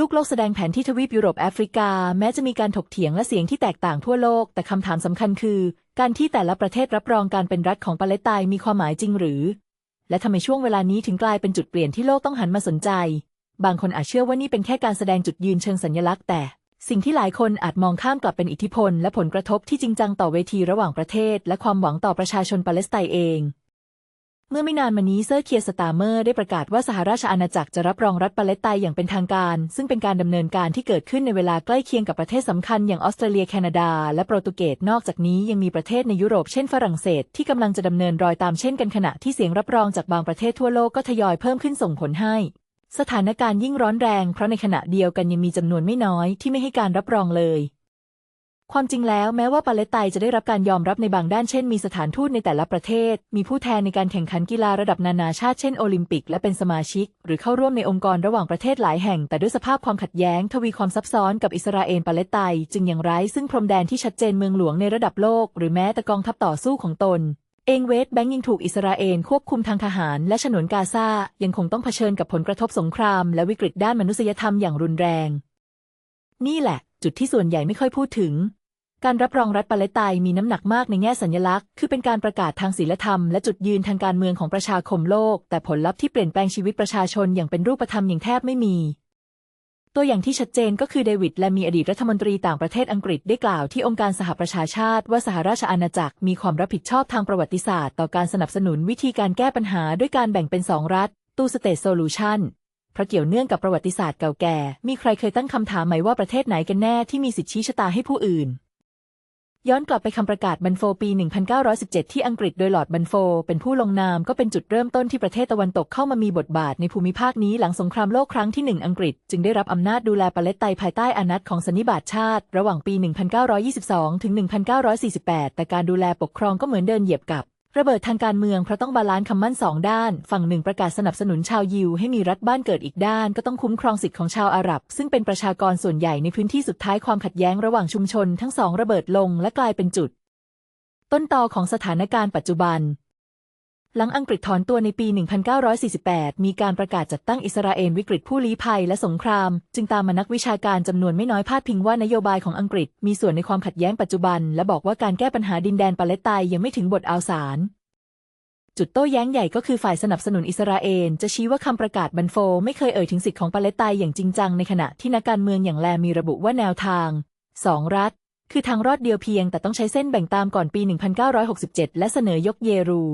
ลูกโลกแสดงแผนที่ทวีปยุโรปแอฟริกา แม้จะมีการถกเถียงและเสียงที่แตกต่างทั่วโลก แต่คำถามสำคัญคือ การที่แต่ละประเทศรับรองการเป็นรัฐของปาเลสไตน์มีความหมายจริงหรือ และทำไมช่วงเวลานี้ถึงกลายเป็นจุดเปลี่ยนที่โลกต้องหันมาสนใจ บางคนอาจเชื่อว่านี่เป็นแค่การแสดงจุดยืนเชิงสัญลักษณ์ แต่สิ่งที่หลายคนอาจมองข้ามกลับเป็นอิทธิพล และผลกระทบที่จริงจังต่อเวทีระหว่างประเทศ และความหวังต่อประชาชนปาเลสไตน์เอง เมื่อไม่นานมานี้เซอร์เคียร์สตาเมอร์ได้ประกาศว่าสหราชอาณาจักรจะรับรองรัฐปาเลสไตน์อย่างเป็นทางการ ซึ่งเป็นการดำเนินการที่เกิดขึ้นในเวลาใกล้เคียงกับประเทศสำคัญอย่างออสเตรเลียแคนาดา และโปรตุเกสนอกจากนี้ยังมีประเทศในยุโรปเช่นฝรั่งเศสที่กำลังจะดำเนินรอยตามเช่นกันขณะที่เสียงรับรองจากบางประเทศทั่วโลกก็ทยอยเพิ่มขึ้นส่งผลให้ สถานการณ์ยิ่งร้อนแรงเพราะในขณะเดียวกันยังมีจำนวนไม่น้อยที่ไม่ให้การรับรองเลย ความจริงแล้วแม้ว่าปาเลสไตน์จะได้รับการยอมรับในบางด้านเช่นมีสถานทูตในแต่ละประเทศ มีผู้แทนในการแข่งขันกีฬาระดับนานาชาติเช่นโอลิมปิกและเป็นสมาชิก หรือเข้าร่วมในองค์กรระหว่างประเทศหลายแห่ง แต่ด้วยสภาพความขัดแย้ง ทวีความซับซ้อนกับอิสราเอลปาเลสไตน์จึงยังไร้ซึ่งพรมแดนที่ชัดเจนเมืองหลวงในระดับโลก หรือแม้แต่กองทัพต่อสู้ของตนเองเวสแบงก์ยังถูกอิสราเอลควบคุมทางทหาร และฉนวนกาซายังคงต้องเผชิญกับผลกระทบสงคราม และวิกฤตด้านมนุษยธรรมอย่างรุนแรง นี่แหละ จุดที่ส่วนใหญ่ไม่ค่อยพูดถึง การรับรองรัฐปาเลสไตน์มีน้ำหนักมากในแง่สัญลักษณ์ คือเป็นการประกาศทางศีลธรรมและจุดยืนทางการเมืองของประชาคมโลก แต่ผลลัพธ์ที่เปลี่ยนแปลงชีวิตประชาชนอย่างเป็นรูปธรรมอย่างแทบไม่มี ตัวอย่างที่ชัดเจนก็คือเดวิดและมีอดีตรัฐมนตรีต่างประเทศอังกฤษได้กล่าวที่องค์การสหประชาชาติ ว่าสหราชอาณาจักรมีความรับผิดชอบทางประวัติศาสตร์ ต่อการสนับสนุนวิธีการแก้ปัญหาด้วยการแบ่งเป็นสองรัฐตูสเตทโซลูชันเพราะเกี่ยวเนื่องกับประวัติศาสตร์เก่าแก่ มีใครเคยตั้งคำถามไหมว่าประเทศไหนกันแน่ที่มีสิทธิชี้ชะตาให้ผู้อื่น ย้อนกลับไปคำประกาศบันโฟปี 1917 ที่อังกฤษโดยหลอร์ดบันโฟ เป็นผู้ลงนามก็เป็นจุดเริ่มต้นที่ประเทศตะวันตกเข้ามามีบทบาทในภูมิภาคนี้หลังสงครามโลกครั้งที่หนึ่งอังกฤษ จึงได้รับอำนาจดูแลปาเลสไตน์ภายใต้อานัตของสันนิบาตชาติ ระหว่างปี 1922 ถึง 1948 แต่การดูแลปกครองก็เหมือนเดินเหยียบกับ ระเบิดทางการเมืองเพราะต้องบาลานซ์คำมั่นสองด้าน ฝั่งหนึ่งประกาศสนับสนุนชาวยิวให้มีรัฐบ้านเกิดอีกด้าน ก็ต้องคุ้มครองสิทธิ์ของชาวอาหรับ ซึ่งเป็นประชากรส่วนใหญ่ในพื้นที่สุดท้ายความขัดแย้งระหว่างชุมชน ทั้งสองระเบิดลงและกลายเป็นจุด ต้นตอของสถานการณ์ปัจจุบัน หลังอังกฤษถอนตัวในปี 1948 มีการประกาศจัดตั้งอิสราเอลวิกฤตผู้ลี้ภัยและสงคราม จึงตามมานักวิชาการจำนวนไม่น้อยพาดพิงว่านโยบายของอังกฤษมีส่วนในความขัดแย้งปัจจุบัน และบอกว่าการแก้ปัญหาดินแดนปาเลสไตน์ยังไม่ถึงบทอาวสารจุดโต้แย้งใหญ่ก็คือฝ่ายสนับสนุนอิสราเอลจะชี้ว่าคำประกาศบันโฟ ไม่เคยเอ่ยถึงสิทธิของปาเลสไตน์อย่างจริงจังในขณะที่นักการเมืองอย่างแลมีระบุว่าแนวทางสองรัฐ คือทางรอดเดียวเพียงแต่ต้องใช้เส้นแบ่งตามก่อนปี 1967 และเสนอยกเยรู